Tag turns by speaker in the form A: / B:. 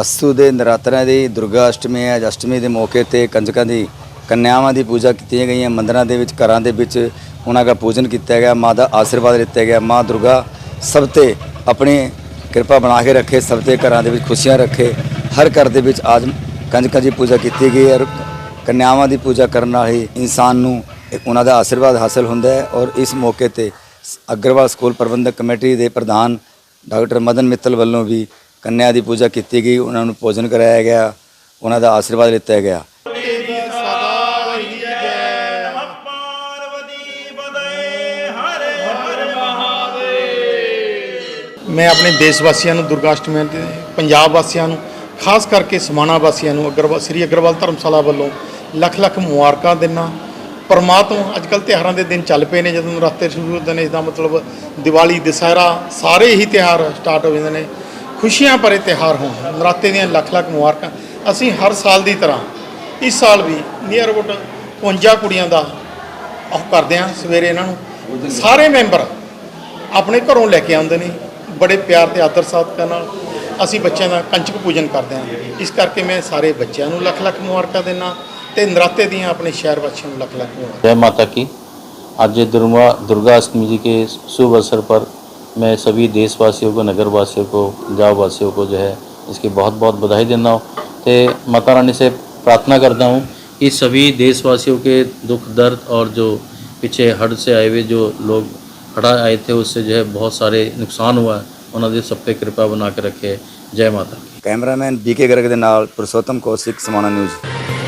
A: ਅਸੂ ਦੇ ਨਰਾਤਰਿਆਂ ਦੀ, ਦੁਰਗਾ ਅਸ਼ਟਮੀ ਹੈ ਅਸ਼ਟਮੀ ਦੇ ਮੌਕੇ ਤੇ ਕੰਜਕਾਂ ਦੀ ਕੰਨਿਆਵਾਂ ਦੀ ਪੂਜਾ ਕੀਤੀਆਂ ਗਈਆਂ। ਮੰਦਰਾਂ ਦੇ ਵਿੱਚ, ਘਰਾਂ ਦੇ ਵਿੱਚ ਉਹਨਾਂ ਦਾ ਪੂਜਨ ਕੀਤਾ ਗਿਆ। ਮਾਂ ਦਾ ਆਸ਼ੀਰਵਾਦ ਲਿੱਤਾ ਗਿਆ। ਮਾਂ ਦੁਰਗਾ ਸਭ ਤੇ ਆਪਣੀ ਕਿਰਪਾ ਬਣਾ ਕੇ ਰੱਖੇ, ਸਭ 'ਤੇ ਘਰਾਂ ਦੇ ਵਿੱਚ ਖੁਸ਼ੀਆਂ ਰੱਖੇ। ਹਰ ਘਰ ਦੇ ਵਿੱਚ ਆਜ ਕੰਜਕਾਂ ਦੀ ਪੂਜਾ ਕੀਤੀ ਗਈ ਹੈ ਔਰ ਕੰਨਿਆਵਾਂ ਦੀ ਪੂਜਾ ਕਰਨ ਨਾਲ ਹੀ ਇਨਸਾਨ ਨੂੰ ਉਹਨਾਂ ਦਾ ਆਸ਼ੀਰਵਾਦ ਹਾਸਲ ਹੁੰਦਾ ਹੈ ਔਰ ਇਸ ਮੌਕੇ ਤੇ ਅਗਰਵਾਲ ਸਕੂਲ ਪ੍ਰਬੰਧਕ ਕਮੇਟੀ ਦੇ ਪ੍ਰਧਾਨ ਡਾਕਟਰ ਮਦਨ ਮਿੱਤਲ ਵੱਲੋਂ ਵੀ ਕੰਨਿਆ ਦੀ ਪੂਜਾ ਕੀਤੀ ਗਈ, ਉਹਨਾਂ ਨੂੰ ਭੋਜਨ ਕਰਾਇਆ ਗਿਆ, ਉਹਨਾਂ ਦਾ ਆਸ਼ੀਰਵਾਦ ਲਿੱਤਾ ਗਿਆ।
B: ਮੈਂ ਆਪਣੇ ਦੇਸ਼ ਵਾਸੀਆਂ ਨੂੰ ਦੁਰਗਾਸ਼ਟਮੀ ਤੇ ਪੰਜਾਬ ਵਾਸੀਆਂ ਨੂੰ, ਖਾਸ ਕਰਕੇ ਸਮਾਣਾ ਵਾਸੀਆਂ ਨੂੰ ਅਗਰਵਾਲ ਸ੍ਰੀ ਅਗਰਵਾਲ ਧਰਮਸ਼ਾਲਾ ਵੱਲੋਂ ਲੱਖ ਲੱਖ ਮੁਬਾਰਕਾਂ ਦਿੰਨਾ ਪਰਮਾਤਮਾ ਅੱਜ ਕੱਲ੍ਹ ਤਿਉਹਾਰਾਂ ਦੇ ਦਿਨ ਚੱਲ ਪਏ ਨੇ, ਜਦੋਂ ਨਰਾਤੇ ਸ਼ੁਰੂ ਹੁੰਦੇ ਨੇ, ਇਸ ਦਾ ਮਤਲਬ ਦੀਵਾਲੀ, ਦੁਸਹਿਰਾ, ਸਾਰੇ ਹੀ ਤਿਉਹਾਰ ਸਟਾਰਟ ਹੋ ਜਾਂਦੇ ਨੇ। ਖੁਸ਼ੀਆਂ ਭਰੇ ਤਿਹਾਰ ਹੋਣ, ਨਰਾਤੇ ਦੀਆਂ ਲੱਖ ਲੱਖ ਮੁਬਾਰਕਾਂ। ਅਸੀਂ ਹਰ ਸਾਲ ਦੀ ਤਰ੍ਹਾਂ ਇਸ ਸਾਲ ਵੀ ਨੀਅਰ ਅਬਾਊਟ 55 ਕੁੜੀਆਂ ਦਾ ਉਹ ਕਰਦੇ ਆ ਸਵੇਰੇ ਇਹਨਾਂ ਨੂੰ। ਸਾਰੇ ਮੈਂਬਰ ਆਪਣੇ ਘਰੋਂ ਲੈ ਕੇ ਆਉਂਦੇ ਨੇ, ਬੜੇ ਪਿਆਰ ਤੇ ਆਦਰ ਸਤਿਕਾਰ ਨਾਲ ਅਸੀਂ ਬੱਚਿਆਂ ਦਾ ਕੰਚਕ ਪੂਜਨ ਕਰਦੇ ਆ ਇਸ ਕਰਕੇ ਮੈਂ ਸਾਰੇ ਬੱਚਿਆਂ ਨੂੰ ਲੱਖ ਲੱਖ ਮੁਬਾਰਕਾਂ ਦੇਣਾ ਤੇ ਨਰਾਤੇ ਦੀਆਂ ਆਪਣੇ ਸ਼ਹਿਰ ਵਾਸੀਆਂ ਨੂੰ ਲੱਖ ਲੱਖ ਮੁਬਾਰਕਾਂ।
C: ਜੈ ਮਾਤਾ ਕੀ। ਅੱਜ ਦੁਰਗਾ ਦੁਰਗਾ ਅਸ਼ਟਮੀ ਜੀ ਕੇ ਸ਼ੁਭ ਅਵਸਰ ਪਰ मैं सभी देशवासियों को, नगरवासियों को, गाँववासियों को जो है इसकी बहुत बहुत बधाई देना तो माता रानी से प्रार्थना करता हूँ कि सभी देशवासियों के दुख, दर्द और जो पीछे हड़ से आए हुए जो लोग हड़ा आए थे, उससे जो है बहुत सारे नुकसान हुआ। उन्होंने सब पे कृपा बना के रखे। जय माता
A: कैमरामैन बीके गर्ग के नाल पुरुषोत्तम कौशिक, समाना न्यूज़।